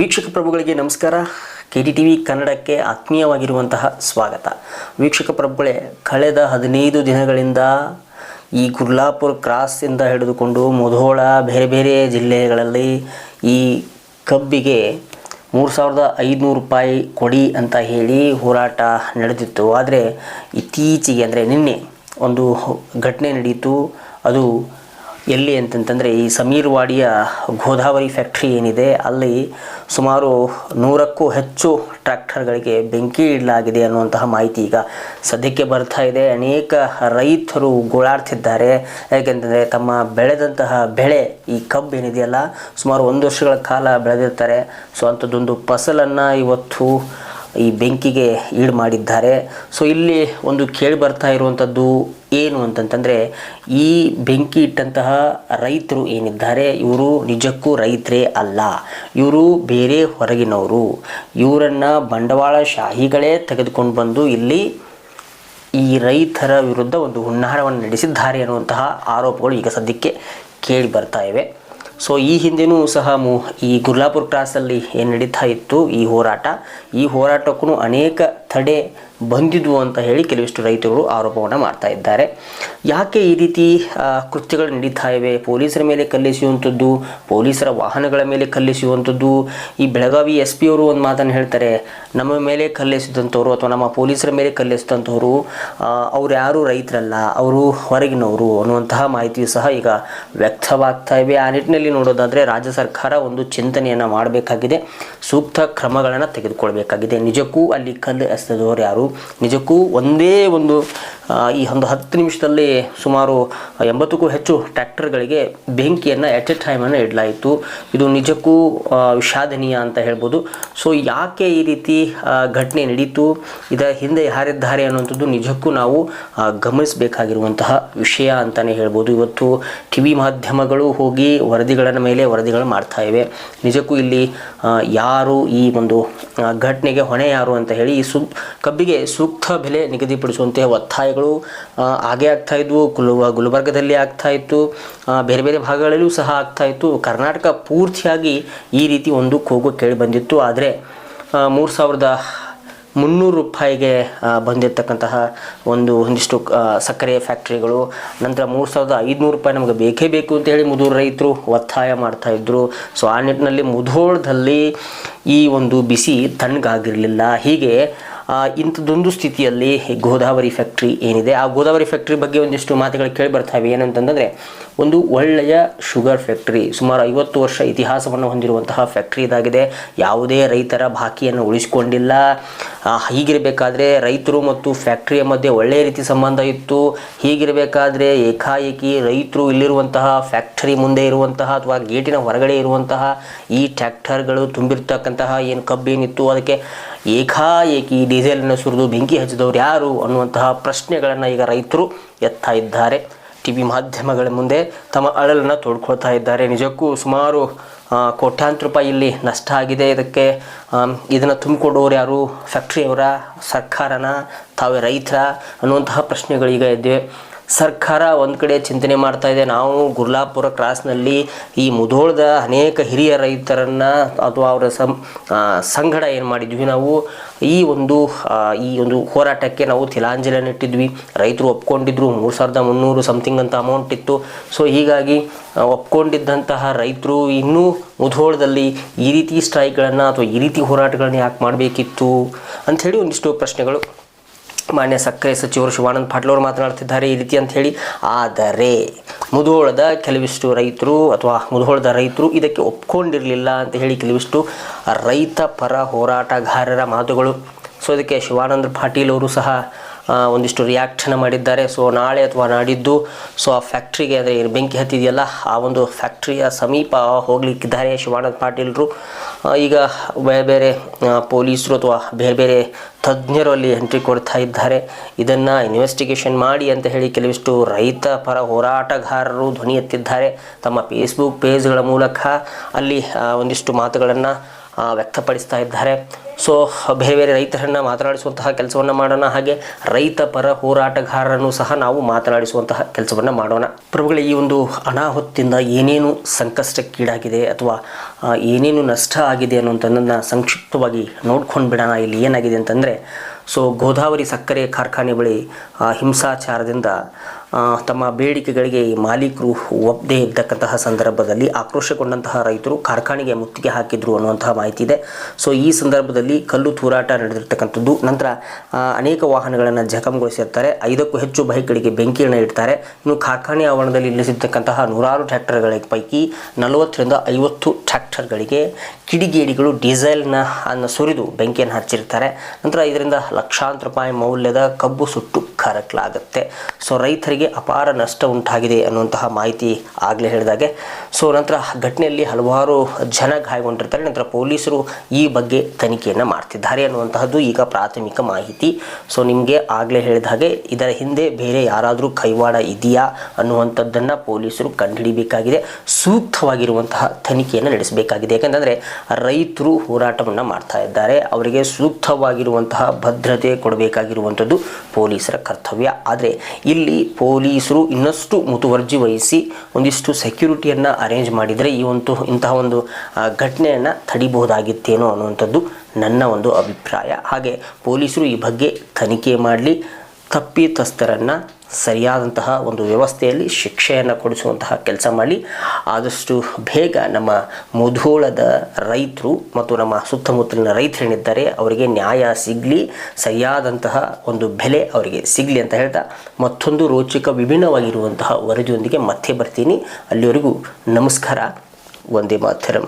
ವೀಕ್ಷಕ ಪ್ರಭುಗಳಿಗೆ ನಮಸ್ಕಾರ. K T T V ಕನ್ನಡಕ್ಕೆ ಆತ್ಮೀಯವಾಗಿರುವಂತಹ ಸ್ವಾಗತ. ವೀಕ್ಷಕ ಪ್ರಭುಗಳೇ, ಕಳೆದ ಹದಿನೈದು ದಿನಗಳಿಂದ ಈ ಗುರ್ಲಾಪುರ ಕ್ರಾಸಿಂದ ಹಿಡಿದುಕೊಂಡು ಮುಧೋಳ, ಬೇರೆ ಬೇರೆ ಜಿಲ್ಲೆಗಳಲ್ಲಿ ಈ ಕಬ್ಬಿಗೆ ಮೂರು ಸಾವಿರದ ಐದುನೂರು ರೂಪಾಯಿ ಕೊಡಿ ಅಂತ ಹೇಳಿ ಹೋರಾಟ ನಡೆದಿತ್ತು. ಆದರೆ ಇತ್ತೀಚೆಗೆ ಅಂದರೆ ನಿನ್ನೆ ಒಂದು ಘಟನೆ ನಡೆಯಿತು ಅದು ಎಲ್ಲಿ ಅಂತಂತಂದರೆ ಈ ಸಮೀರ್ವಾಡಿಯ ಗೋದಾವರಿ ಫ್ಯಾಕ್ಟ್ರಿ ಏನಿದೆ, ಅಲ್ಲಿ ಸುಮಾರು ನೂರಕ್ಕೂ ಹೆಚ್ಚು ಟ್ರ್ಯಾಕ್ಟರ್ಗಳಿಗೆ ಬೆಂಕಿ ಇಡಲಾಗಿದೆ ಅನ್ನುವಂತಹ ಮಾಹಿತಿ ಈಗ ಸದ್ಯಕ್ಕೆ ಬರ್ತಾ ಇದೆ. ಅನೇಕ ರೈತರು ಗೋಳಾಡ್ತಿದ್ದಾರೆ. ಯಾಕೆಂತಂದರೆ ತಮ್ಮ ಬೆಳೆದಂತಹ ಬೆಳೆ, ಈ ಕಬ್ಬು ಏನಿದೆಯಲ್ಲ, ಸುಮಾರು ಒಂದು ವರ್ಷಗಳ ಕಾಲ ಬೆಳೆದಿರ್ತಾರೆ. ಸೊ ಅಂಥದ್ದೊಂದು ಫಸಲನ್ನು ಇವತ್ತು ಈ ಬೆಂಕಿಗೆ ಈಡು ಮಾಡಿದ್ದಾರೆ. ಸೊ ಇಲ್ಲಿ ಒಂದು ಕೇಳಿ ಬರ್ತಾ ಇರುವಂಥದ್ದು ಏನು ಅಂತಂತಂದರೆ, ಈ ಬೆಂಕಿ ಇಟ್ಟಂತಹ ರೈತರು ಏನಿದ್ದಾರೆ? ಇವರು ನಿಜಕ್ಕೂ ರೈತರೇ ಅಲ್ಲ. ಇವರು ಬೇರೆ ಹೊರಗಿನವರು. ಇವರನ್ನು ಬಂಡವಾಳಶಾಹಿಗಳೇ ತೆಗೆದುಕೊಂಡು ಬಂದು ಇಲ್ಲಿ ಈ ರೈತರ ವಿರುದ್ಧ ಒಂದು ಹುನ್ನಾರವನ್ನು ನಡೆಸಿದ್ದಾರೆ ಅನ್ನುವಂತಹ ಆರೋಪಗಳು ಈಗ ಸದ್ಯಕ್ಕೆ ಕೇಳಿ ಬರ್ತಾ ಇವೆ. ಸೊ ಈ ಹಿಂದೆನೂ ಸಹ ಮು, ಈ ಗುರ್ಲಾಪುರ ಕ್ರಾಸಲ್ಲಿ ಏನು ನಡೀತಾ ಇತ್ತು, ಈ ಹೋರಾಟ. ಈ ಹೋರಾಟಕ್ಕೂ ಅನೇಕ ತಡೆ ಬಂದಿದ್ವು ಅಂತ ಹೇಳಿ ಕೆಲವಿಷ್ಟು ರೈತರು ಆರೋಪವನ್ನು ಮಾಡ್ತಾ ಇದ್ದಾರೆ. ಯಾಕೆ ಈ ರೀತಿ ಕೃತ್ಯಗಳು ನಡೀತಾ ಇವೆ ಪೊಲೀಸರ ಮೇಲೆ ಕಲ್ಲಿಸುವಂಥದ್ದು ಪೊಲೀಸರ ವಾಹನಗಳ ಮೇಲೆ ಕಲ್ಲಿಸುವಂಥದ್ದು ಈ ಬೆಳಗಾವಿ ಎಸ್ ಪಿ ಅವರು ಒಂದು ಮಾತನ್ನು ಹೇಳ್ತಾರೆ, ನಮ್ಮ ಮೇಲೆ ಕಲ್ಲೆಸೆದಂಥವ್ರು ಅಥವಾ ನಮ್ಮ ಪೊಲೀಸರ ಮೇಲೆ ಕಲ್ಲೆಸೆದಂಥವ್ರು ಅವ್ರು ಯಾರು ರೈತರಲ್ಲ, ಅವರು ಹೊರಗಿನವರು ಅನ್ನುವಂತಹ ಮಾಹಿತಿಯು ಸಹ ಈಗ ವ್ಯಕ್ತವಾಗ್ತಾ ಇವೆ. ಆ ನಿಟ್ಟಿನಲ್ಲಿ ನೋಡೋದಾದರೆ ರಾಜ್ಯ ಸರ್ಕಾರ ಒಂದು ಚಿಂತನೆಯನ್ನು ಮಾಡಬೇಕಾಗಿದೆ. ಸೂಕ್ತ ಕ್ರಮಗಳನ್ನು ತೆಗೆದುಕೊಳ್ಬೇಕಾಗಿದೆ. ನಿಜಕ್ಕೂ ಅಲ್ಲಿ ಕಲ್ಲು ಎಸೆದವರು ಯಾರು? ನಿಜಕ್ಕೂ ಒಂದೇ ಒಂದು ಈ ಒಂದು ಹತ್ತು ನಿಮಿಷದಲ್ಲಿ ಸುಮಾರು ಎಂಬತ್ತಕ್ಕೂ ಹೆಚ್ಚು ಟ್ರ್ಯಾಕ್ಟರ್ಗಳಿಗೆ ಬೆಂಕಿಯನ್ನು ಎಟ್ ಎ ಟೈಮನ್ನು ಇಡಲಾಯಿತು. ಇದು ನಿಜಕ್ಕೂ ವಿಷಾದನೀಯ ಅಂತ ಹೇಳ್ಬೋದು. ಸೊ, ಯಾಕೆ ಈ ರೀತಿ ಘಟನೆ ನಡೀತು? ಇದರ ಹಿಂದೆ ಯಾರಿದ್ದಾರೆ ಅನ್ನುವಂಥದ್ದು ನಿಜಕ್ಕೂ ನಾವು ಗಮನಿಸಬೇಕಾಗಿರುವಂತಹ ವಿಷಯ ಅಂತಲೇ ಹೇಳ್ಬೋದು. ಇವತ್ತು ಟಿ ವಿ ಮಾಧ್ಯಮಗಳು ಹೋಗಿ ವರದಿಗಳನ್ನು ಮೇಲೆ ವರದಿಗಳು ಮಾಡ್ತಾ ಇವೆ. ನಿಜಕ್ಕೂ ಇಲ್ಲಿ ಯಾರು ಈ ಒಂದು ಘಟನೆಗೆ ಹೊಣೆ ಯಾರು ಅಂತ ಹೇಳಿ ಈ ಸು, ಕಬ್ಬಿಗೆ ಸೂಕ್ತ ಬೆಲೆ ನಿಗದಿಪಡಿಸುವಂತಹ ಒತ್ತಾಯಗಳು ಆ, ಆಗೇ ಆಗ್ತಾ ಇದ್ವು ಗುಲ್ಬರ್ಗದಲ್ಲಿ ಆಗ್ತಾ ಇತ್ತು ಬೇರೆ ಬೇರೆ ಭಾಗಗಳಲ್ಲೂ ಸಹ ಆಗ್ತಾ ಇತ್ತು. ಕರ್ನಾಟಕ ಪೂರ್ತಿಯಾಗಿ ಈ ರೀತಿ ಒಂದು ಕೂಗು ಕೇಳಿ ಬಂದಿತ್ತು. ಆದರೆ ಮೂರು ಸಾವಿರದ ಮುನ್ನೂರು ರೂಪಾಯಿಗೆ ಬಂದಿರತಕ್ಕಂತಹ ಒಂದು ಒಂದಿಷ್ಟು ಸಕ್ಕರೆ ಫ್ಯಾಕ್ಟ್ರಿಗಳು ನಂತರ ಮೂರು ಸಾವಿರದ ಐದುನೂರು ರೂಪಾಯಿ ನಮಗೆ ಬೇಕೇ ಬೇಕು ಅಂತ ಹೇಳಿ ಮುದೂರು ರೈತರು ಒತ್ತಾಯ ಮಾಡ್ತಾಯಿದ್ರು ಸೊ ಆ ನಿಟ್ಟಿನಲ್ಲಿ ಮುಧೋಳದಲ್ಲಿ ಈ ಒಂದು ಬಿಸಿ ತಣ್ಣಗಾಗಿರಲಿಲ್ಲ. ಹೀಗೆ ಇಂಥದ್ದೊಂದು ಸ್ಥಿತಿಯಲ್ಲಿ ಗೋದಾವರಿ ಫ್ಯಾಕ್ಟ್ರಿ ಏನಿದೆ? ಆ ಗೋದಾವರಿ ಫ್ಯಾಕ್ಟ್ರಿ ಬಗ್ಗೆ ಒಂದಿಷ್ಟು ಮಾತುಗಳು ಕೇಳಿ ಬರ್ತಾವೆ ಏನಂತಂದರೆ ಒಂದು ಒಳ್ಳೆಯ ಶುಗರ್ ಫ್ಯಾಕ್ಟ್ರಿ. ಸುಮಾರು ಐವತ್ತು ವರ್ಷ ಇತಿಹಾಸವನ್ನು ಹೊಂದಿರುವಂತಹ ಫ್ಯಾಕ್ಟ್ರಿ ಇದಾಗಿದೆ. ಯಾವುದೇ ರೈತರ ಬಾಕಿಯನ್ನು ಉಳಿಸಿಕೊಂಡಿಲ್ಲ. ಹೀಗಿರಬೇಕಾದ್ರೆ ರೈತರು ಮತ್ತು ಫ್ಯಾಕ್ಟ್ರಿಯ ಮಧ್ಯೆ ಒಳ್ಳೆಯ ರೀತಿ ಸಂಬಂಧ ಇತ್ತು. ಹೀಗಿರಬೇಕಾದ್ರೆ ಏಕಾಏಕಿ ರೈತರು ಇಲ್ಲಿರುವಂತಹ ಫ್ಯಾಕ್ಟರಿ ಮುಂದೆ ಇರುವಂತಹ ಅಥವಾ ಗೇಟಿನ ಹೊರಗಡೆ ಇರುವಂತಹ ಈ ಟ್ರ್ಯಾಕ್ಟರ್ಗಳು ತುಂಬಿರ್ತಕ್ಕಂತಹ ಏನು ಕಬ್ಬೇನಿತ್ತು. ಅದಕ್ಕೆ ಏಕಾಏಕಿ ಡೀಸೆಲನ್ನು ಸುರಿದು ಬೆಂಕಿ ಹಚ್ಚಿದವರು ಯಾರು ಅನ್ನುವಂತಹ ಪ್ರಶ್ನೆಗಳನ್ನು ಈಗ ರೈತರು ಎತ್ತಾ ಇದ್ದಾರೆ. ಟಿ ವಿ ಮಾಧ್ಯಮಗಳ ಮುಂದೆ ತಮ್ಮ ಅಳಲನ್ನು ತೋಡ್ಕೊಳ್ತಾ ಇದ್ದಾರೆ. ನಿಜಕ್ಕೂ ಸುಮಾರು ಕೋಟ್ಯಾಂತರ ರೂಪಾಯಿ ಇಲ್ಲಿ ನಷ್ಟ ಆಗಿದೆ. ಇದಕ್ಕೆ ಇದನ್ನು ತುಂಬಿಕೊಡೋರು ಯಾರು? ಫ್ಯಾಕ್ಟ್ರಿಯವರ ಸರ್ಕಾರನ, ತಾವೇ ರೈತರ ಅನ್ನುವಂತಹ ಪ್ರಶ್ನೆಗಳೀಗ ಇದ್ದಿವೆ ಸರ್ಕಾರ ಒಂದು ಕಡೆ ಚಿಂತನೆ ಮಾಡ್ತಾ ಇದೆ. ನಾವು ಗುರ್ಲಾಪುರ ಕ್ರಾಸ್ನಲ್ಲಿ ಈ ಮುಧೋಳದ ಅನೇಕ ಹಿರಿಯ ರೈತರನ್ನು ಅಥವಾ ಅವರ ಸಂ ಸಂಗಡ ಏನು ಮಾಡಿದ್ವಿ ನಾವು? ಈ ಒಂದು ಈ ಒಂದು ಹೋರಾಟಕ್ಕೆ ನಾವು ತಿಲಾಂಜಲಿಯನ್ನು ಇಟ್ಟಿದ್ವಿ. ರೈತರು ಒಪ್ಕೊಂಡಿದ್ರು, ಮೂರು ಸಾವಿರದ ಮುನ್ನೂರು ಸಮಥಿಂಗ್ ಅಂತ ಅಮೌಂಟ್ ಇತ್ತು. ಸೊ ಹೀಗಾಗಿ ಒಪ್ಕೊಂಡಿದ್ದಂತಹ ರೈತರು ಇನ್ನೂ ಮುಧೋಳದಲ್ಲಿ ಈ ರೀತಿ ಸ್ಟ್ರೈಕ್ಗಳನ್ನು ಅಥವಾ ಈ ರೀತಿ ಹೋರಾಟಗಳನ್ನ ಯಾಕೆ ಮಾಡಬೇಕಿತ್ತು? ಅಂಥೇಳಿ ಒಂದಿಷ್ಟು ಪ್ರಶ್ನೆಗಳು. ಮಾನ್ಯ ಸಕ್ಕರೆ ಸಚಿವರು ಶಿವಾನಂದ ಪಾಟೀಲ್ ಅವರು ಮಾತನಾಡ್ತಿದ್ದಾರೆ ಈ ರೀತಿ ಅಂತ ಹೇಳಿ. ಆದರೆ ಮುಧೋಳದ ಕೆಲವಿಷ್ಟು ರೈತರು ಅಥವಾ ಮುಧೋಳದ ರೈತರು ಇದಕ್ಕೆ ಒಪ್ಕೊಂಡಿರಲಿಲ್ಲ ಅಂತ ಹೇಳಿ ಕೆಲವಿಷ್ಟು ರೈತ ಪರ ಹೋರಾಟಗಾರರ ಮಾತುಗಳು. ಸೊ, ಇದಕ್ಕೆ ಶಿವಾನಂದ ಪಾಟೀಲ್ ಅವರು ಸಹ ಒಂದಿಷ್ಟು ರಿಯಾಕ್ಷನ್ ಮಾಡಿದ್ದಾರೆ. ಸೊ ನಾಳೆ ಅಥವಾ ನಾಡಿದ್ದು ಸೊ ಆ ಫ್ಯಾಕ್ಟ್ರಿಗೆ ಅಂದರೆ ಬೆಂಕಿ ಹತ್ತಿದೆಯಲ್ಲ, ಆ ಒಂದು ಫ್ಯಾಕ್ಟ್ರಿಯ ಸಮೀಪ ಹೋಗಲಿಕ್ಕಿದ್ದಾರೆ ಶಿವಾನಂದ ಪಾಟೀಲ್ರು. ಈಗ ಬೇರೆ ಬೇರೆ ಪೊಲೀಸರು ಅಥವಾ ಬೇರೆ ಬೇರೆ ತಜ್ಞರು ಅಲ್ಲಿ ಎಂಟ್ರಿ ಕೊಡ್ತಾ ಇದ್ದಾರೆ. ಇದನ್ನು ಇನ್ವೆಸ್ಟಿಗೇಷನ್ ಮಾಡಿ ಅಂತ ಹೇಳಿ ಕೆಲವಿಷ್ಟು ರೈತ ಪರ ಹೋರಾಟಗಾರರು ಧ್ವನಿ ಎತ್ತಿದ್ದಾರೆ. ತಮ್ಮ ಫೇಸ್ಬುಕ್ ಪೇಜ್ಗಳ ಮೂಲಕ ಅಲ್ಲಿ ಒಂದಿಷ್ಟು ಮಾತುಗಳನ್ನು ವ್ಯಕ್ತಪಡಿಸ್ತಾ ಇದ್ದಾರೆ. ಸೊ ಬೇರೆ ಬೇರೆ ರೈತರನ್ನು ಮಾತನಾಡಿಸುವಂತಹ ಕೆಲಸವನ್ನು ಮಾಡೋಣ. ಹಾಗೆ ರೈತ ಪರ ಹೋರಾಟಗಾರರನ್ನು ಸಹ ನಾವು ಮಾತನಾಡಿಸುವಂತಹ ಕೆಲಸವನ್ನು ಮಾಡೋಣ. ಪ್ರಭುಗಳೇ, ಈ ಒಂದು ಅನಾಹುತದಿಂದ ಏನೇನು ಸಂಕಷ್ಟಕ್ಕೀಡಾಗಿದೆ ಅಥವಾ ಏನೇನು ನಷ್ಟ ಆಗಿದೆ ಅನ್ನುವಂಥದ್ದನ್ನು ಸಂಕ್ಷಿಪ್ತವಾಗಿ ನೋಡ್ಕೊಂಡು ಬಿಡೋಣ ಇಲ್ಲಿ ಏನಾಗಿದೆ ಅಂತಂದರೆ ಸೊ ಗೋದಾವರಿ ಸಕ್ಕರೆ ಕಾರ್ಖಾನೆ ಬಳಿ ಹಿಂಸಾಚಾರದಿಂದ ತಮ್ಮ ಬೇಡಿಕೆಗಳಿಗೆ ಮಾಲೀಕರು ಒಪ್ಪದೇ ಇದ್ದಕ್ಕಂತಹ ಸಂದರ್ಭದಲ್ಲಿ ಆಕ್ರೋಶಗೊಂಡಂತಹ ರೈತರು ಕಾರ್ಖಾನೆಗೆ ಮುತ್ತಿಗೆ ಹಾಕಿದ್ರು ಅನ್ನುವಂತಹ ಮಾಹಿತಿ ಇದೆ. ಸೊ ಈ ಸಂದರ್ಭದಲ್ಲಿ ಕಲ್ಲು ತೂರಾಟ ನಡೆದಿರ್ತಕ್ಕಂಥದ್ದು. ನಂತರ ಅನೇಕ ವಾಹನಗಳನ್ನು ಜಖಂಗೊಳಿಸಿರ್ತಾರೆ. ಐದಕ್ಕೂ ಹೆಚ್ಚು ಬೈಕ್ಗಳಿಗೆ ಬೆಂಕಿಯನ್ನು ಇಡ್ತಾರೆ. ಇನ್ನು ಕಾರ್ಖಾನೆ ಆವರಣದಲ್ಲಿ ನಿಲ್ಲಿಸಿರ್ತಕ್ಕಂತಹ ನೂರಾರು ಟ್ರ್ಯಾಕ್ಟರ್ಗಳ ಪೈಕಿ ನಲವತ್ತರಿಂದ ಐವತ್ತು ಟ್ರ್ಯಾಕ್ಟರ್ಗಳಿಗೆ ಕಿಡಿಗೇಡಿಗಳು, ಡೀಸೆಲ್ನ ಅನ್ನು ಸುರಿದು ಬೆಂಕಿಯನ್ನು ಹಚ್ಚಿರ್ತಾರೆ. ನಂತರ ಇದರಿಂದ ಲಕ್ಷಾಂತರ ರೂಪಾಯಿ ಮೌಲ್ಯದ ಕಬ್ಬು ಸುಟ್ಟು ಕರಕಲಾಗುತ್ತೆ. ಸೊ ರೈತರಿಗೆ ಅಪಾರ ನಷ್ಟ ಉಂಟಾಗಿದೆ ಅನ್ನುವಂತಹ ಮಾಹಿತಿ ಆಗಲೇ ಹೇಳಿದಾಗೆ. ಸೊ, ನಂತರ ಘಟನೆಯಲ್ಲಿ ಹಲವಾರು ಜನ ಗಾಯಗೊಂಡಿರ್ತಾರೆ. ನಂತರ ಪೊಲೀಸರು ಈ ಬಗ್ಗೆ ತನಿಖೆಯನ್ನು ಮಾಡ್ತಿದ್ದಾರೆ ಅನ್ನುವಂತಹದ್ದು ಈಗ ಪ್ರಾಥಮಿಕ ಮಾಹಿತಿ. ಸೊ, ನಿಮಗೆ ಆಗಲೇ ಹೇಳಿದ ಹಾಗೆ ಇದರ ಹಿಂದೆ ಬೇರೆ ಯಾರಾದರೂ ಕೈವಾಡ ಇದೆಯಾ ಅನ್ನುವಂಥದ್ದನ್ನು ಪೊಲೀಸರು ಕಂಡುಹಿಡಿಯಬೇಕಾಗಿದೆ ಸೂಕ್ತವಾಗಿರುವಂತಹ ತನಿಖೆಯನ್ನು ನಡೆಸಬೇಕಾಗಿದೆ. ಯಾಕಂತಂದರೆ ರೈತರು ಹೋರಾಟವನ್ನು ಮಾಡ್ತಾ ಇದ್ದಾರೆ. ಅವರಿಗೆ ಸೂಕ್ತವಾಗಿರುವಂತಹ ಭದ್ರತೆ ಕೊಡಬೇಕಾಗಿರುವಂಥದ್ದು ಪೊಲೀಸರ ಕರ್ತವ್ಯ. ಆದರೆ ಇಲ್ಲಿ ಪೊಲೀಸರು ಇನ್ನಷ್ಟು ಮುತುವರ್ಜಿ ವಹಿಸಿ ಒಂದಿಷ್ಟು ಸೆಕ್ಯೂರಿಟಿಯನ್ನು ಅರೇಂಜ್ ಮಾಡಿದರೆ ಈ ಒಂದು, ಇಂತಹ ಒಂದು ಘಟನೆಯನ್ನು ತಡಿಬಹುದಾಗಿತ್ತೇನೋ ಅನ್ನುವಂಥದ್ದು ನನ್ನ ಒಂದು ಅಭಿಪ್ರಾಯ. ಹಾಗೆ ಪೊಲೀಸರು ಈ ಬಗ್ಗೆ ತನಿಖೆ ಮಾಡಲಿ. ತಪ್ಪಿತಸ್ಥರನ್ನು ಸರಿಯಾದಂತಹ ಒಂದು ವ್ಯವಸ್ಥೆಯಲ್ಲಿ ಶಿಕ್ಷೆಯನ್ನು ಕೊಡಿಸುವಂತಹ ಕೆಲಸ ಮಾಡಿ, ಆದಷ್ಟು ಬೇಗ ನಮ್ಮ ಮುಧೋಳದ ರೈತರು ಮತ್ತು ನಮ್ಮ ಸುತ್ತಮುತ್ತಲಿನ ರೈತರೇನಿದ್ದಾರೆ ಅವರಿಗೆ ನ್ಯಾಯ ಸಿಗಲಿ, ಸರಿಯಾದಂತಹ ಒಂದು ಬೆಲೆ ಅವರಿಗೆ ಸಿಗಲಿ ಅಂತ ಹೇಳ್ತಾ ಮತ್ತೊಂದು ರೋಚಕ ವಿಭಿನ್ನವಾಗಿರುವಂತಹ ವರದಿಯೊಂದಿಗೆ ಮತ್ತೆ ಬರ್ತೀನಿ. ಅಲ್ಲಿವರೆಗೂ ನಮಸ್ಕಾರ ಒಂದೇ ಮಾತರಂ.